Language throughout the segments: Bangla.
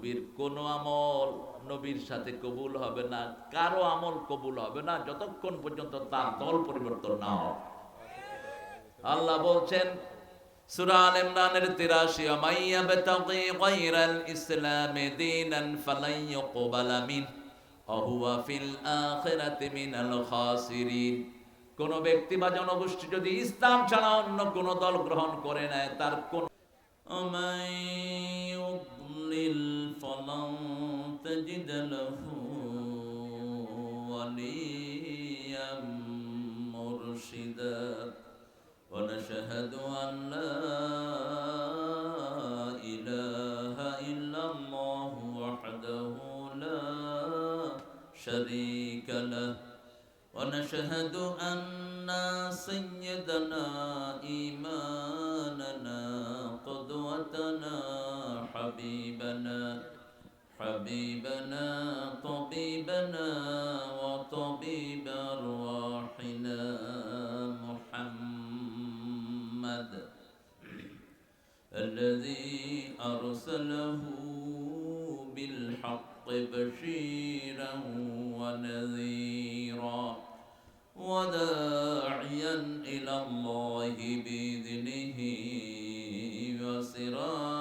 নবীর কোন আমল নবীর সাথে কবুল হবে না, কারও আমল কবুল হবে না, যতক্ষণ পর্যন্ত তার দল পরিবর্তন না হোক আল্লাহ বলছেন কোন ব্যক্তি বা জনগোষ্ঠী যদি ইসলাম ছাড়া অন্য কোন দল গ্রহণ করে নেয়, তার কোন يضلل فلن تجد له وليا مرشدا. ونشهد أن لا إله إلا الله وحده لا شريك له. ونشهد أن سيدنا إيماننا حبيبنا حبيبنا طبيبنا وطبيب أرواحنا محمد الذي أرسله بالحق بشيرا ونذيرا وداعيا إلى الله بإذنه وسراجا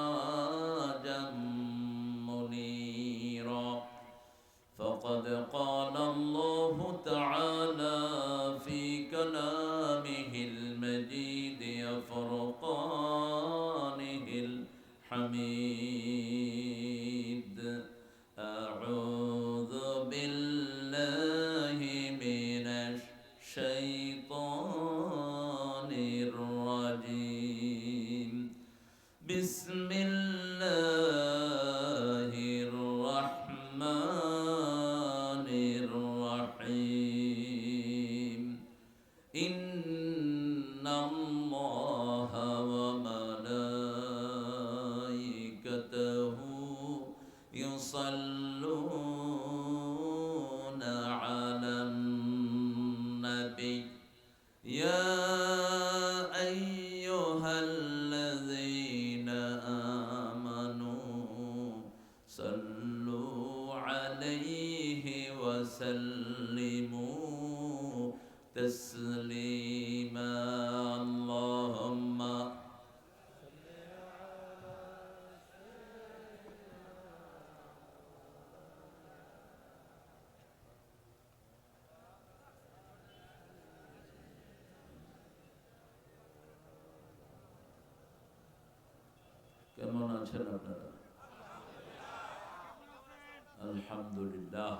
আলহামদুলিল্লাহ।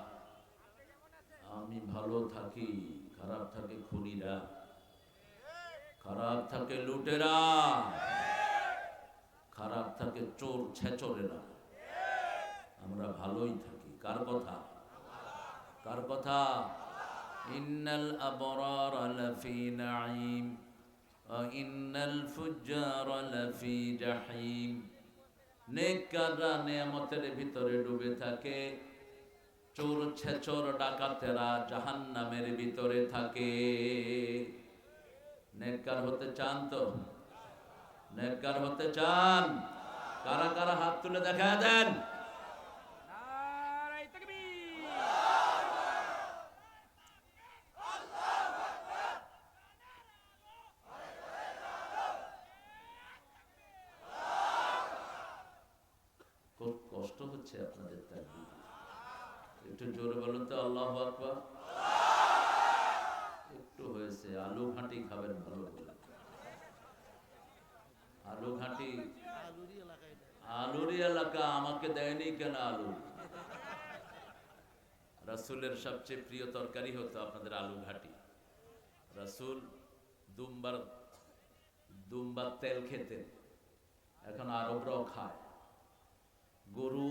আমি ভালো থাকি, খারাপ থাকে খুনিরা, খারাপ থাকে লুটেরা, খারাপ থাকে চোর ছেচরেরা। আমরা ভালোই থাকি। কার কথা? কার কথা? ইন্নাল আবরার লাফি নাঈম ইন্নাল ফুজ্জার লাফি জাহিম। নেককাররা নিয়ামতের ভিতরে ডুবে থাকে। চোর ছেচর ডাকাতেরা জাহান্নামের ভিতরে থাকে। নেককার হতে চান তো? নেককার হতে চান? কারা কারা হাত তুলে দেখা দেন নারাই তাকবীর খুব কষ্ট হচ্ছে আপনাদের তাকবীর একটু জোরে বলুন তো, আল্লাহ আকবার। একটু হয়েছে, আলু ঘাঁটি খাবেন ভালো করে। আলু ঘাঁটি আলুরি এলাকা, আমাকে দেয়নি কেন আলু? রাসূলের সবচেয়ে প্রিয় তরকারি হতো আপনাদের আলু ঘাটি। রাসূল দুম্বার দুম্বার তেল খেতেন, এখন আরবরাও খায়। গরু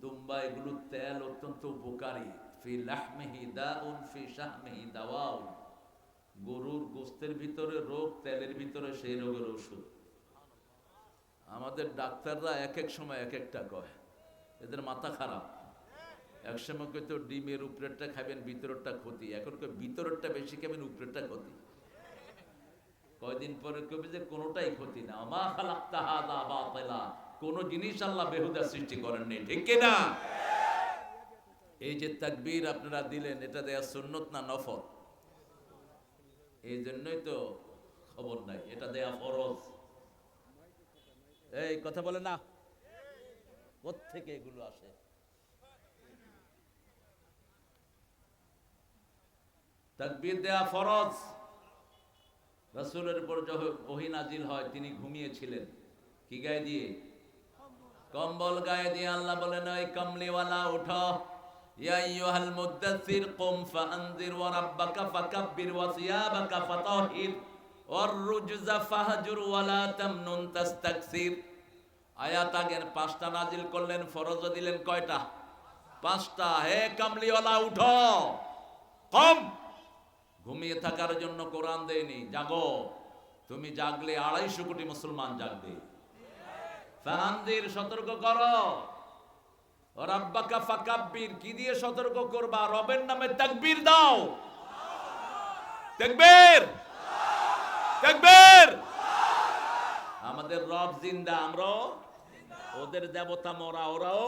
দুম্বা, এগুলো তেল অত্যন্ত উপকারী। ফি লাহমিহি দাউন, ফি শাহমিহি দাওয়াউন। গরুর গোস্তের ভিতরে রোগ, তেলের ভিতরে সেই রোগের ওষুধ। আমাদের ডাক্তাররা এক এক সময় এক একটা কয়, এদের মাথা খারাপ। এক সময় কইতো, ডিমের উপরেরটা খাবেন, ভিতরেরটা ক্ষতি। এখন কয়, ভিতরেরটা বেশি খাবেন, উপরেরটা ক্ষতি। কয়দিন পরে কবি যে, কোনোটাই ক্ষতি না। মা খালাক্তা হাদা বাতিলা। কোন জিনিস আল্লাহ বেহুদা সৃষ্টি করেননি ঠিক কিনা এই যে তাকবীর আপনারা দিলেন, এটা দেয়া সুন্নত না নফল? এই জন্যই তো খবর নাই, এটা দেয়া ফরজ। এই কথা বলে না। থেকে এগুলো আসে? তাকবীর দেয়া ফরজ। রাসূলের উপর যখন ওহী নাজিল হয়, তিনি ঘুমিয়েছিলেন। কি গায়ে দিয়ে? কম্বল গায়ে দিয়ে আল্লাহ বলেন, ওই কমলিওয়ালা, উঠো। ইয়া পাঁচটা নাজিল করলেন দিলেন কয়টা? পাঁচটা। হে কামলিওয়ালা, উঠো। কম। ঘুমিয়ে থাকার জন্য কোরআন দেয়নি। জাগো। তুমি জাগলে আড়াইশো কোটি মুসলমান জাগবে। ফাহানদির সতর্ক করো। রাব্বাকা ফাকাব্বির, কি দিয়ে সতর্ক করবা? রবের নামে তাকবীর দাও। তাকবীর! তাকবীর! আমাদের রব জিন্দা, আমরাও ওদের দেবতা মরা, ওরাও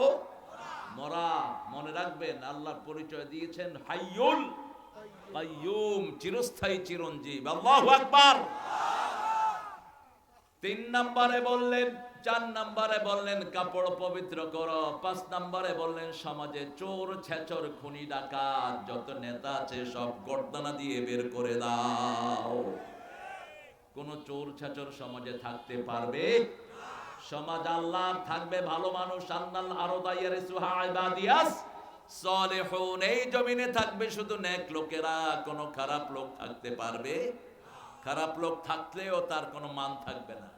মরা। মনে রাখবেন, আল্লাহর পরিচয় দিয়েছেন হাইয়ুল কাইয়ুম, চিরস্থায়ী চিরঞ্জীব। আল্লাহু আকবার। তিন নম্বরে বললেন চার নম্বরে বললেন, কাপড় পবিত্র করো। পাঁচ নম্বরে বললেন, সমাজে চোর, ছেচর, খুনি, ডাকাত, যত নেতা আছে সব গর্দনা দিয়ে বের করে দাও। কোন চোর, ছেচর সমাজে থাকতে পারবে? সমাজ আল্লাহ থাকবে, ভালো মানুষ আন্নাল আরও দাইয়ারে সুহা ইবাদিয়াস সলিহুন। এই জমিনে থাকবে শুধু নেক লোকেরা, কোনো খারাপ লোক থাকতে পারবে? খারাপ লোক থাকলেও তার কোনো মান থাকবে না।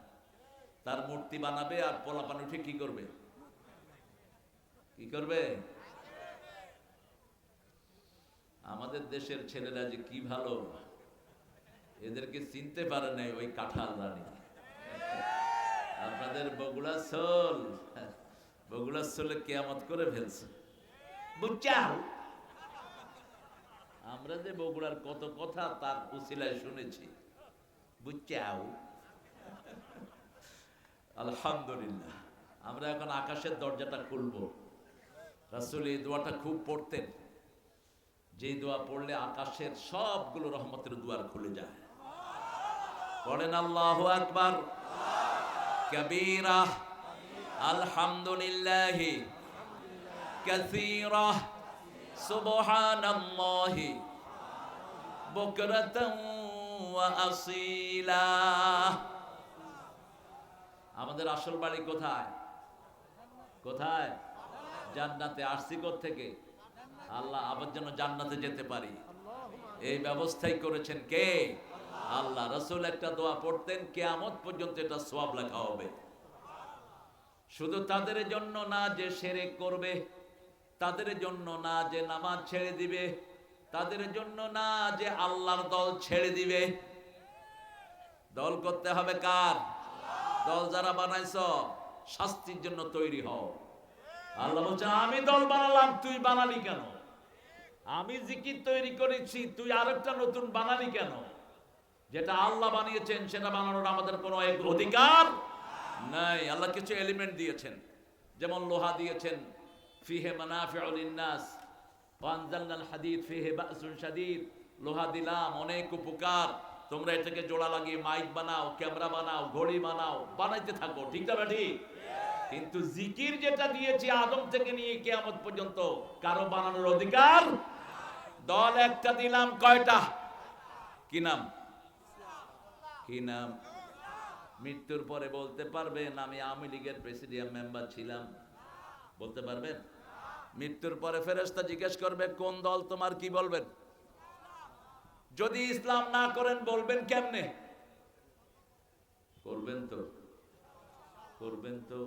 তার মূর্তি বানাবে আর পোলাপান উঠে কি করবে? কি করবে? আমাদের দেশের ছেলেরা যে কি ভালো, এদেরকে চিনতে পারে নাই ওই কাঁঠাল রানী। আপনাদের বগুড়া সোল বগুড়া সোলে কেয়ামত করে ফেলছে। আমরা যে বগুড়ার কত কথা তার উসিলায় শুনেছি। বুঝছাও? আলহামদুলিল্লাহ। আমরা এখন আকাশের দরজাটা খুলব। রাসুল এই দোয়াটা খুব পড়তেন। যেই দোয়া পড়লে আকাশের সবগুলো রহমতের দুয়ার খুলে যায়। পড়েন আল্লাহ আকবর। কবিরা আলহামদুলিল্লাহ। কাসীরা সুবহানাল্লাহ। বকরাতাও ওয়া আসিলা আমাদের আসল বাড়ি কোথায়? কোথায়? জান্নাতে। আসছি থেকে আল্লাহ, আবার যেন জান্নাতে যেতে পারি। এই ব্যবস্থাই করেছেন কে? আল্লাহ। রসুল একটা দোয়া পড়তেন, কেয়ামত পর্যন্ত এটা সোয়াব লেখা হবে। শুধু তাদের জন্য না যে সেরে করবে, তাদের জন্য না যে নামাজ ছেড়ে দিবে, তাদের জন্য না যে আল্লাহর দল ছেড়ে দিবে। দল করতে হবে কার? দল যারা বানাইছ, শাস্তির জন্য তৈরি হও। আল্লাহ বলছে, আমি দল বানালাম, তুই বানালি কেন? আমি জিকির তৈরি করেছি, তুই আরেকটা নতুন বানালি কেন? যেটা আল্লাহ বানিয়েছেন, সেটা বানানোর আমাদের কোনো অধিকার নাই। আল্লাহ কিছু এলিমেন্ট দিয়েছেন। যেমন লোহা দিয়েছেন, ফিহে মানাফিউল ওয়ানজালনাল হাদিদ ফিহে বাসুন শাদীদ। লোহা দিলাম, অনেক উপকার। তোমরা এটাকে জোড়া লাগিয়ে মাইক বানাও, ক্যামেরা বানাও, ঘড়ি বানাও, বানাইতে থাকো, ঠিক না ঠিক কিন্তু জিকির যেটা দিয়েছি আদম থেকে নিয়ে কিয়ামত পর্যন্ত কারও বানানোর অধিকার? দল একটা দিলাম, কয়টা? কি নাম? কি নাম? মৃত্যুর পরে বলতে পারবেন, আমি আওয়ামী লীগের প্রেসিডিয়াম মেম্বার ছিলাম। বলতে পারবেন? মৃত্যুর পরে ফেরেস্তা জিজ্ঞেস করবে, কোন দল তোমার কি বলবেন? যদি ইসলাম না করেন, বলবেন কেমনে? করবেন তো। করবেন তো।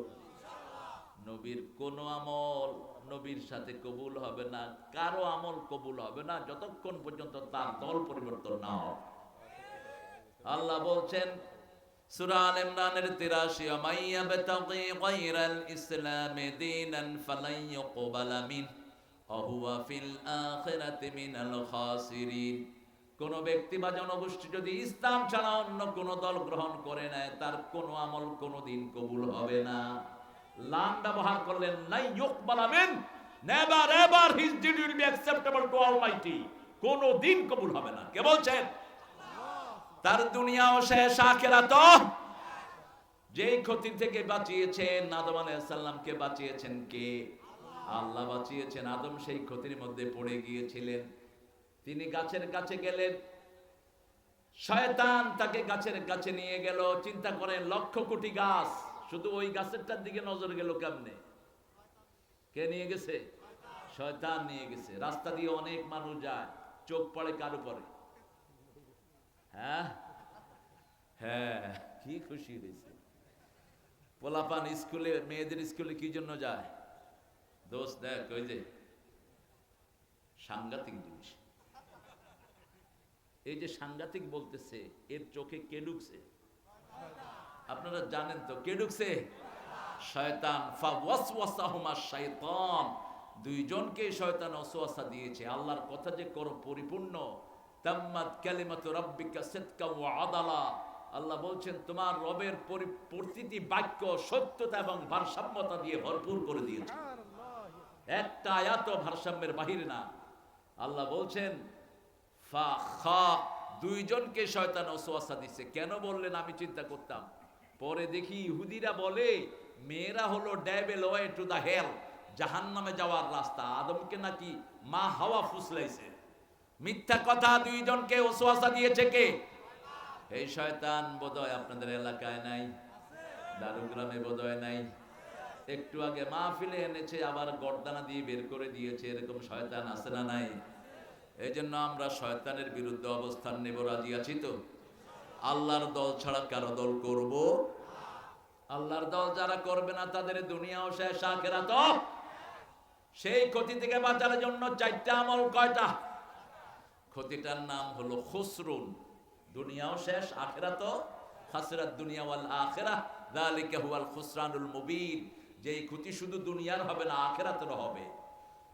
নবীর কোন আমল নবীর সাথে কবুল হবে না, কারও আমল কবুল হবে না, যতক্ষণ পর্যন্ত তার দল পরিবর্তন না হয়। আল্লাহ বলছেন, সূরা আল ইমরানের 83 মাইয়া বিতাগি গায়রাল ইসলাম দীনান ফালান ইউকবালা ফিল আখিরাতি মিনাল খাসিরিন। কোন ব্যক্তি বা জনগোষ্ঠী যদি ইসলাম ছাড়া অন্য কোন দল গ্রহণ করে নেয়, তার কোন আমল কোনদিন কবুল হবে না। লাম ব্যবহার করলেন, নাই ইউকবালামিন never ever his deed will be acceptable to Almighty কোনো দিন কবুল হবে না। কে বলছেন? তার দুনিয়াও শেষ, আখেরাত। যেই ক্ষতি থেকে বাঁচিয়েছেন, আদম আলাইহিসসালামকে বাঁচিয়েছেন কে? আল্লাহ বাঁচিয়েছেন। আদম সেই ক্ষতির মধ্যে পড়ে গিয়েছিলেন। তিনি গাছের কাছে গেলেন। শয়তান তাকে গাছের কাছে নিয়ে গেল। চিন্তা করেন, লক্ষ কোটি গাছ, শুধু ওই গাছেরটার দিকে নজর গেল কেমনে? কে নিয়ে গেছে? শয়তান নিয়ে গেছে। রাস্তা দিয়ে অনেক মানুষ যায়, চোখ পড়ে কার উপরে? হ্যাঁ? হ্যাঁ কি খুশি হয়েছে। পোলাপান স্কুলে, মেয়েদের স্কুলে কি জন্য যায়? দোষ দেখ, ওই যে সাংঘাতিক জিনিস। এই যে সাংঘাতিক বলতেছে এর চোখে কে ঢুকছে? আপনারা জানেন তো কে ঢুকছে? শয়তান। দুইজনকে শয়তান দিয়েছে। আল্লাহর কথা যে করো পরিপূর্ণ। তাম্মাত রাব্বিকা আদালা। আল্লাহ বলছেন তোমার রবের পরি- প্রতিটি বাক্য সত্যতা এবং ভারসাম্যতা দিয়ে ভরপুর করে দিয়েছে। একটা আয়াত ভারসাম্যের বাহিরে না। আল্লাহ বলছেন ফা, খা, দুইজনকে শয়তান ওসওয়াসা দিছে। কেন বললেন? আমি চিন্তা করতাম। পরে দেখি ইহুদিরা বলে, মেয়েরা হলো devil way to the hell জাহান্নামে যাওয়ার রাস্তা। আদমকে নাকি মা হাওয়া ফুসলাইছে। মিথ্যা কথা দুইজনকে ওসওয়াসা দিয়েছে কে? এই শয়তান বোধহয় আপনাদের এলাকায় নাই, দারুগ্রামে বোধহয় নাই। একটু আগে মা মাহফিলে এনেছে, আবার গর্দানা দিয়ে বের করে দিয়েছে। এরকম শয়তান আছে না নাই? এই জন্য আমরা শয়তানের বিরুদ্ধে অবস্থান নেব, রাজি আছি তো? আল্লাহর দল ছাড়া কারও দল করব? আল্লাহর দল যারা করবে না, তাদের দুনিয়াও শেষ আখেরা তো সেই ক্ষতি থেকে বাঁচার জন্য চারটা আমল কয়টা? ক্ষতিটার নাম হলো খুসরুন। দুনিয়াও শেষ আখেরা তো খাসরাত দুনিয়া ওয়াল আখেরা, যালিকা হুয়াল খুসরানুল মুবিন। যেই ক্ষতি শুধু দুনিয়ার হবে না আখেরাতের হবে।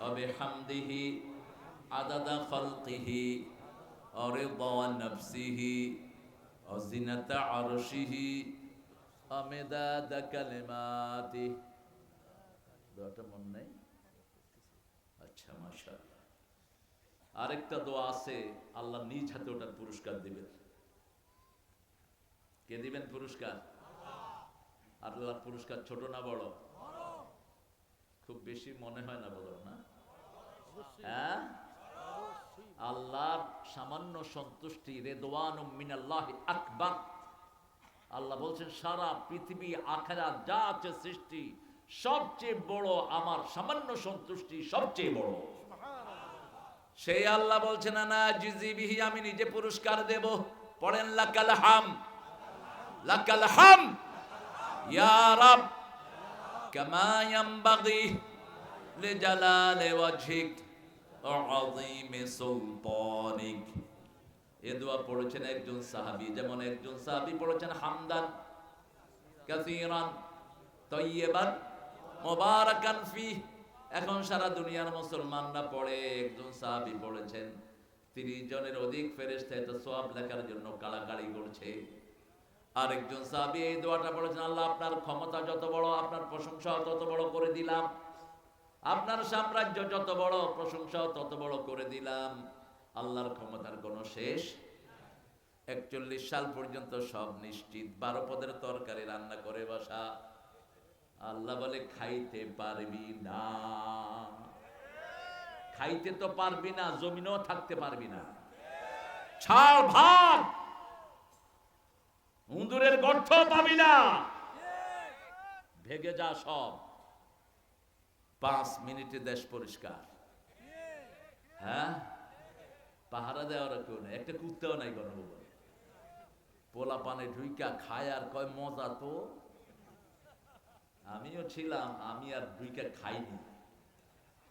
وبحمده عدد خلقه ورضا نفسه وزنة عرشه ومداد كلماته দোয়াটা মন নেই আচ্ছা মাশাআল্লাহ আরেকটা দোয়া আছে আল্লাহ নিজ হাতে ওটার পুরস্কার দিবেন কে দিবেন পুরস্কার আল্লাহর পুরস্কার ছোট না বড় খুব বেশি মনে হয় না বলো না? হ্যাঁ? আল্লাহর সামান্য সন্তুষ্টি রেদওয়ান মিনাল্লাহ আকবার। আল্লাহ বলছেন সারা পৃথিবী আখেরা যা আছে সৃষ্টি সবচেয়ে বড় আমার সামান্য সন্তুষ্টি সবচেয়ে বড়। সেই আল্লাহ বলছেন না জিজিবিহি আমি নিজে পুরস্কার দেব। পড়েন লাকাল হাম। লাকাল হাম। ইয়া রাব। কামা ইয়ানবাগি লিজালাল ওয়াজহিক وعظيم سلطانك এ দোয়া পড়েছেন একজন সাহাবী যেমন একজন সাহাবী পড়েছেন হামদান কাসীরান তয়্যিবান মুবারাকান ফি এখন সারা দুনিয়ার মুসলমানরা পড়ে একজন সাহাবী পড়েছেন তিরিশ জনের অধিক ফেরেশতা এত সওয়াব লেখার জন্য কাড়াকাড়ি করছে আরেকজন সাহাবী এই দোয়াটা পড়েছেন আল্লাহ, আপনার ক্ষমতা যত বড়, আপনার প্রশংসা তত বড় করে দিলাম। আপনার সাম্রাজ্য যত বড়, প্রশংসা তত বড় করে দিলাম। আল্লাহর ক্ষমতার কোনো শেষ একচল্লিশ সাল পর্যন্ত সব নিশ্চিত। বারো পদের তরকারি রান্না করে বসা। আল্লাহ বলে, খাইতে পারবি না। খাইতে তো পারবি না, জমিনও থাকতে পারবি না। ছাড় ভাগ! উন্দুরের গর্থ পাবি না। ভেগে যা সব। পাঁচ মিনিটে দেশ পরিষ্কার। হ্যাঁ? পাহারা দেওয়ার কেউ নেই। একটা কুত্তাও নাই গণভবন। পোলা পানে ঢুইকা খায় আর কয়, মজা তো। আমিও ছিলাম, আমি আর দুইটা খাইনি।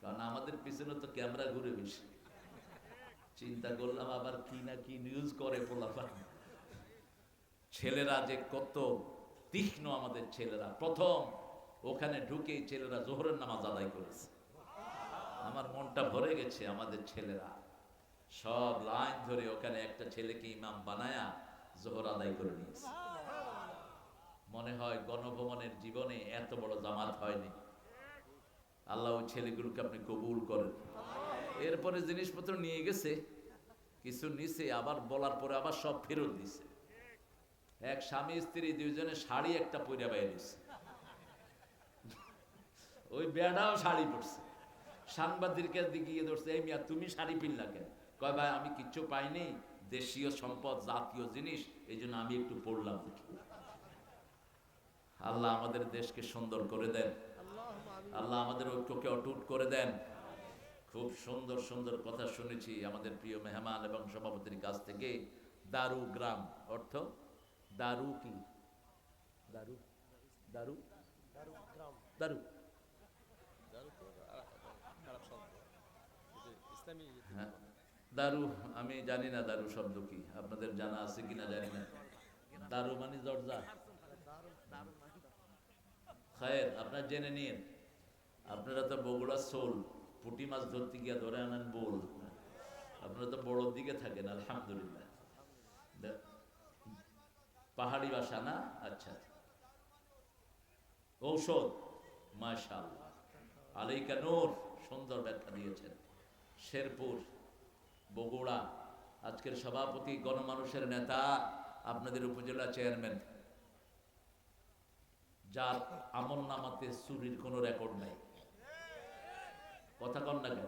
কারণ আমাদের পিছনে তো ক্যামেরা ঘুরে বেশি চিন্তা করলাম আবার কি না কি নিউজ করে পোলা পোলাপান ছেলেরা যে কত তীক্ষ্ণ আমাদের ছেলেরা। প্রথম ওখানে ঢুকে ছেলেরা জোহরের নামাজ আদায় করেছে। আমার মনটা ভরে গেছে আমাদের ছেলেরা। সব লাইন ধরে ওখানে একটা ছেলেকে ইমাম বানায়া জোহর আদায় করে নিয়েছে। মনে হয় গণভবনের জীবনে এত বড় জামাত হয়নি। আল্লাহ ওই ছেলেগুলোকে আপনি কবুল করেন। এরপরে জিনিসপত্র নিয়ে গেছে, কিছু নিছে, আবার বলার পরে আবার সব ফেরত দিছে। এক স্বামী স্ত্রী দুইজনে শাড়ি একটা পইরা বাইরেছে ওই বেড়াও শাড়ি পরছে। সাংবাদিকের দিকে ধরছে, এই মিয়া, তুমি শাড়ি পিনলা কেন? কয়, ভাই, আমি কিচ্ছু পাইনি। দেশীয় সম্পদ, জাতীয় জিনিস, এই জন্য আমি একটু পড়লাম আল্লাহ আমাদের দেশকে সুন্দর করে দেন। আল্লাহ আমাদের ঐক্যকে অটুট করে দেন। খুব সুন্দর সুন্দর কথা শুনেছি আমাদের প্রিয় মেহমান এবং সভাপতির কাছ থেকে। দারু গ্রাম অর্থ দারু কি? দারু? দারু? দারু। হ্যাঁ। দারু, আমি জানি না দারু শব্দ কি। আপনাদের জানা আছে কিনা জানি না। দারু মানে দরজা খায়ের, আপনার জেনে নিন। আপনারা তো বগুড়া সোল, পুটি মাছ ধরতে গিয়া ধরে আনেন বোল। আপনারা তো বড়োর দিকে থাকেন, আলহামদুলিল্লাহ। পাহাড়ি বাসা না? আচ্ছা। ঔষধ? মাশাল আলাইকা নূর, সুন্দর ব্যাখ্যা দিয়েছেন। শেরপুর, বগুড়া। আজকের সভাপতি গণমানুষের নেতা, আপনাদের উপজেলা চেয়ারম্যান। যার আমল নামাতে চুরির কোনো রেকর্ড নাই। কথা কন না কেন?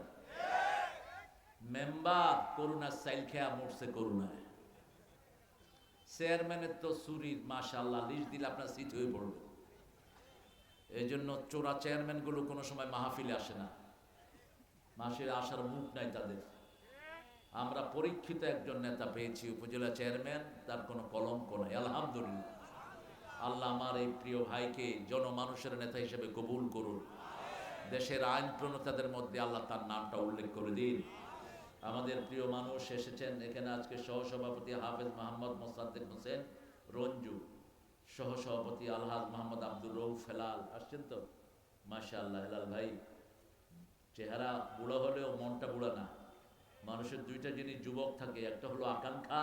মেম্বার করুণা সাইল খেয়া মরছে করুণায়। চেয়ারম্যানের তো চুরির মাশাল্লাহ লিস্ট দিলে আপনার সিট হয়ে পড়বে। এই জন্য চোরা চেয়ারম্যানগুলো কোনো সময় মাহফিলে আসে না। মাসের আসার মুখ নাই তাদের। আমরা পরীক্ষিত একজন নেতা পেয়েছি, উপজেলা চেয়ারম্যান, তার কোনো কলঙ্ক নাই, আলহামদুলিল্লাহ। আল্লাহ আমার এই প্রিয় ভাইকে জনমানুষের নেতা হিসেবে কবুল করুন। দেশের আইন প্রণতাদের মধ্যে আল্লাহ তার নামটা উল্লেখ করে দিন। আমাদের প্রিয় মানুষ এসেছেন এখানে আজকে সহসভাপতি হাফেজ মোহাম্মদ মোসাদ্দেক হোসেন, রঞ্জু, সহসভাপতি আলহাজ মোহাম্মদ আব্দুর রৌফ হেলাল, আসছেন তো? মাশা আল্লাহ হেলাল ভাই, চেহারা বুড়ো হলেও মনটা বুড়া না। মানুষের দুইটা জিনিস যুবক থাকে, একটা হলো আকাঙ্ক্ষা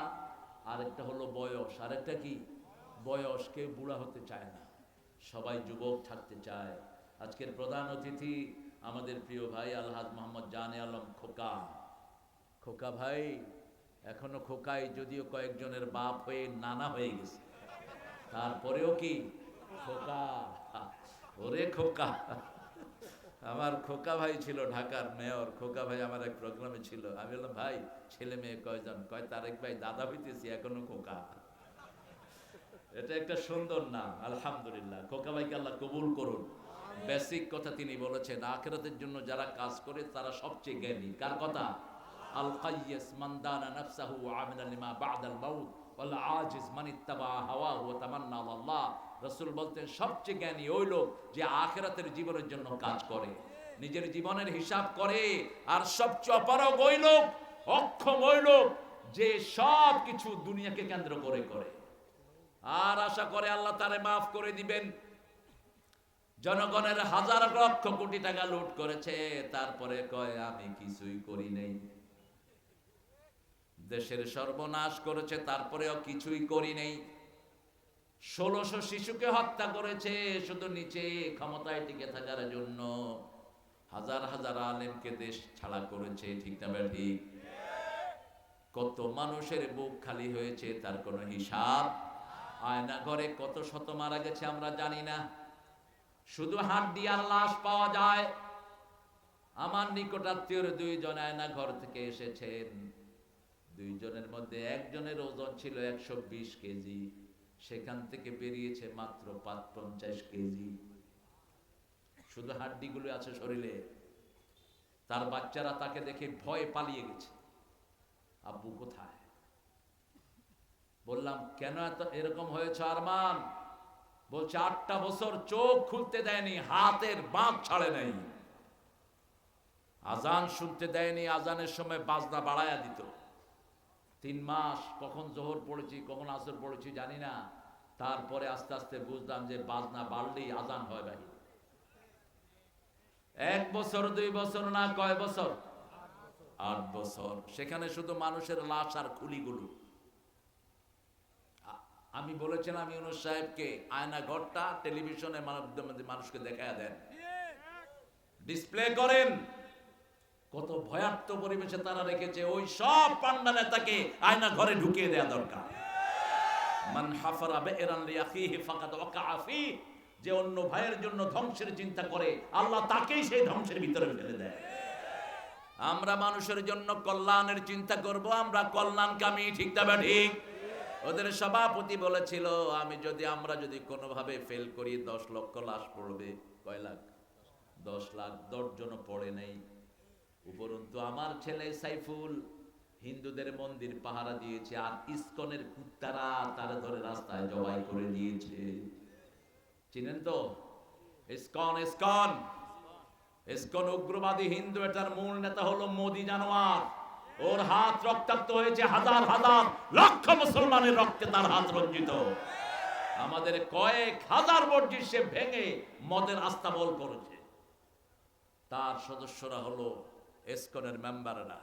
আর একটা হলো বয়স। আর একটা কি? বয়স কেউ বুড়া হতে চায় না। সবাই যুবক থাকতে চায়। আজকের প্রধান অতিথি আমাদের প্রিয় ভাই আলহাজ মোহাম্মদ জানে আলম খোকা। খোকা ভাই, এখনও খোকাই যদিও কয়েকজনের বাপ হয়ে নানা হয়ে গেছে। তারপরেও কি? খোকা, ওরে খোকা। আমার খোকা ভাই ছিল ঢাকার মেয়র, খোকা ভাই আমার এক প্রোগ্রামে ছিল। আমি বললাম, ভাই, ছেলে মেয়ে কয়জন? কয়, তারেক ভাই, দাদা হইতেছি, এখনও খোকা। এটা একটা সুন্দর নাম, আলহামদুলিল্লাহ। খোকা ভাইকে আল্লাহ কবুল করুন। বেসিক কথা তিনি বলেছেন, আখেরাতের জন্য যারা কাজ করে, তারা সবচেয়ে জ্ঞানী। কার কথা? আল কাইয়াস মান দানা নাফসাহু ওয়া আমিলা বলতেন, সবচেয়ে জ্ঞানী ওই লোক যে জীবনের জন্য কাজ করে, নিজের জীবনের হিসাব করে, আর সবচেয়ে ওই লোক, অক্ষম ওই লোক যে সব কিছু দুনিয়াকে কেন্দ্র করে করে। আর আশা করে আল্লাহ তারে মাফ করে দিবেন। জনগণের হাজার লক্ষ কোটি টাকা লুট করেছে, তারপরে কয়, আমি কিছুই করি নেই। দেশের সর্বনাশ করেছে, তারপরেও কিছুই করি নেই। ষোলোশো শিশুকে হত্যা করেছে, শুধু নিচে ক্ষমতায় টিকে থাকার জন্য হাজার হাজার আলেমকে দেশ ছাড়া করেছে, ঠিক না ঠিক। কত মানুষের বুক খালি হয়েছে, তার কোনো হিসাব আয়না ঘরে কত শত মারা গেছে আমরা জানি না। শুধু হাড্ডিয়ার লাশ পাওয়া যায়। আমার নিকটাত্মীয়র দুইজন আয়না ঘর থেকে এসেছেন। দুইজনের মধ্যে একজনের ওজন ছিল একশো বিশ কেজি, সেখান থেকে বেরিয়েছে মাত্র পাঁচ পঞ্চাশ কেজি। শুধু হাড্ডিগুলো আছে শরীরে। তার বাচ্চারা তাকে দেখে ভয়ে পালিয়ে গেছে। আব্বু কোথায়? বললাম, কেন এত, এরকম হয়েছে আরমান? বলছে, আটটা বছর চোখ খুলতে দেয়নি, হাতের বাঁধ ছাড়ে নাই। আজান শুনতে দেয়নি, আজানের সময় বাজনা বাড়ায়া দিত। তিন মাস কখন জোহর পড়েছি কখন আসর পড়েছি জানি না। তারপরে আস্তে আস্তে বুঝলাম যে বাজনা বাড়লেই আজান হয় ভাই। এক বছর দুই বছর না কয় বছর? আট বছর। সেখানে শুধু মানুষের লাশ আর খুলিগুলো। আমি বলেছিলাম ইউনুস সাহেবকে আয়না ঘরটা টেলিভিশনের মাধ্যমে মানুষকে দেখায় দেন। ডিসপ্লে করেন। কত ভয়ার্থ পরিবেশে তারা রেখেছে, ওই সব পান্ডা নেতাকে আয়না ঘরে ঢুকিয়ে দেয়া দরকার। মান হাফারা বেরান লিয়াখিহি ফাকাদ ওয়াকাআ ফি, যে অন্য ভাইয়ের জন্য ধ্বংসের চিন্তা করে, আল্লাহ তাকেই সেই ধ্বংসের ভিতরে ফেলে দেয়। আমরা মানুষের জন্য কল্যাণের চিন্তা করব, আমরা কল্যাণকামী ঠিক তবে ঠিক? ওদের সভাপতি বলেছিল, আমি যদি, আমরা যদি কোনোভাবে ফেল করি, দশ লক্ষ লাশ পড়বে। কয় লাখ? দশ লাখ দশ জন পড়ে নেই। উপরন্তু আমার ছেলে সাইফুল হিন্দুদের মন্দির পাহারা দিয়েছে আর ইসকনের কুত্তারা তারা ধরে রাস্তায় জবাই করে দিয়েছে। চিনেন তো? ISKCON ISKCON! ইসকন উগ্রবাদী হিন্দু, এটার মূল নেতা হলো মোদি জানোয়ার। ওর হাত রক্তাক্ত হয়েছে হাজার হাজার লক্ষ মুসলমানের রক্তে তার হাত রঞ্জিত। আমাদের কয়েক হাজার মসজিদ সে ভেঙে মদের আস্তাবল করেছে। তার সদস্যরা হলো এসকনের মেম্বাররা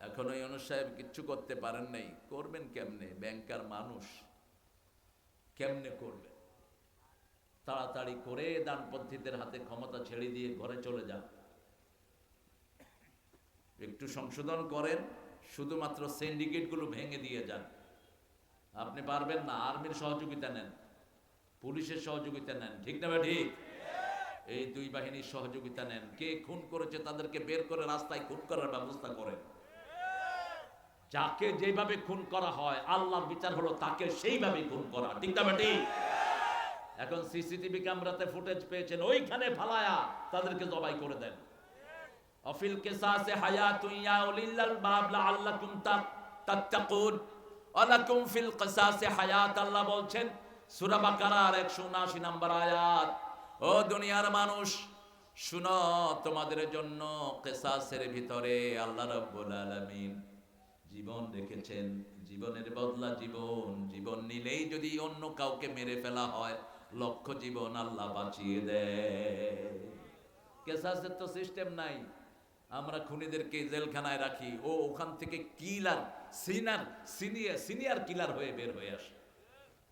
এখন ওই অনু সাহেব কিচ্ছু করতে পারেন নাই। করবেন কেমনে? ব্যাংকার মানুষ। কেমনে করবেন? তাড়াতাড়ি করে দানপন্থীদের হাতে ক্ষমতা ছেড়ে দিয়ে ঘরে চলে যান। একটু সংশোধন করেন, শুধুমাত্র সিন্ডিকেটগুলো ভেঙে দিয়ে যান। আপনি পারবেন না, আর্মির সহযোগিতা নেন, পুলিশের সহযোগিতা নেন। ঠিক না ভাই, ঠিক? এই দুই বাহিনীর সহযোগিতা নেন। কে খুন করেছে তাদেরকে বের করে রাস্তায় খুন করার ব্যবস্থা করেন। যাকে যেভাবে খুন করা হয়, আল্লাহর বিচার হলো তাকে সেইভাবে খুন করা। ঠিক না ঠিক এখন সিসিটিভি ক্যামেরাতে ফুটেজ পেয়েছেন, ওইখানে ফালায়া তাদেরকে জবাই করে দেন। অফিল কেসাসে হায়াতুন ইয়া উলিল বাব লাআল্লাকুম তাত্তাকুন। ওয়ালাকুম ফিল কিসাসে হায়াত আল্লাহ বলছেন, সূরা বাকারার 179 নম্বর আয়াত। ও দুনিয়ার মানুষ, শুনো, তোমাদের জন্য কিসাসের ভিতরে আল্লাহ রাব্বুল আলামিন জীবন রেখেছেন। জীবনের বদলা জীবন জীবন নিলেই যদি অন্য কাউকে মেরে ফেলা হয়, লক্ষ জীবন আল্লাহ বাঁচিয়ে দেয় কেসাসের তো সিস্টেম নাই। আমরা খুনিদেরকে জেলখানায় রাখি, ও ওখান থেকে killer senior senior senior killer হয়ে বের হয়ে আসে।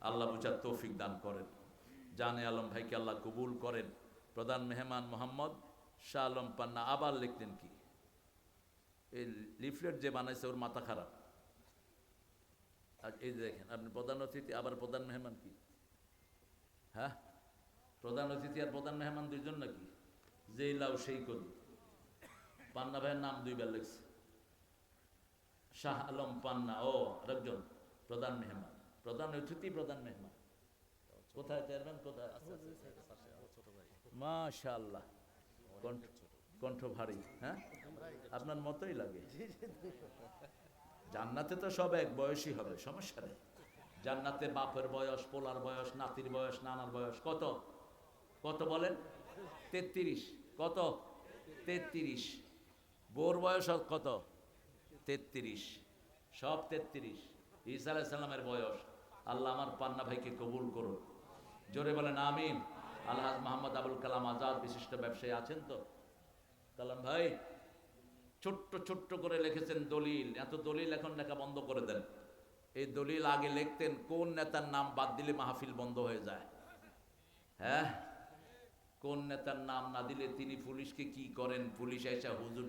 আল্লাহ বুঝার তৌফিক দান করেন। জানে আলম ভাইকে আল্লাহ কবুল করেন। প্রধান মেহমান মোহাম্মদ শাহ আলম পান্না আবার লিখলেন কি? এই লিফলেট যে বানাইছে ওর মাথা খারাপ। এই দেখেন, আপনি প্রধান অতিথি, আবার প্রধান মেহমান কি? হ্যাঁ? প্রধান অতিথি আর প্রধান মেহমান দুইজন নাকি? যেই লাউ সেই কদু পান্না ভাইয়ের নাম দুইবার লিখছে। শাহ আলম পান্না, ও আরেকজন, প্রধান মেহমান। প্রধান অতিথি, প্রধান মেহমান। কোথায় চেয়ারম্যান, কোথায় মাশাআল্লাহ। কণ্ঠ কণ্ঠ ভারী হ্যাঁ? আপনার মতোই লাগে। জান্নাতে তো সব এক বয়সই হবে, সমস্যা নেই। জান্নাতে বাপের বয়স, পোলার বয়স, নাতির বয়স, নানার বয়স, কত? কত বলেন? তেত্রিশ। কত? তেত্রিশ। বোর বয়স কত? তেত্রিশ। সব তেত্রিশ। ঈসা আলাইসাল্লামের বয়স। আল্লাহ আমার পান্না ভাইকে কবুল করুন জোরে বলেন, আমিন। আলহাজ মোহাম্মদ আবুল কালাম আজাদ, বিশিষ্ট ব্যবসায়ী আছেন তো? কালাম ভাই, ছোট্ট ছোট্ট করে লিখেছেন দলিল। এত দলিল এখন লেখা বন্ধ করে দেন। এই দলিল আগে লিখতেন, কোন নেতার নাম বাদ দিলে মাহফিল বন্ধ হয়ে যায়? হ্যাঁ? কোন নেতার নাম না দিলে তিনি পুলিশকে কি করেন? পুলিশ এসে হুজুর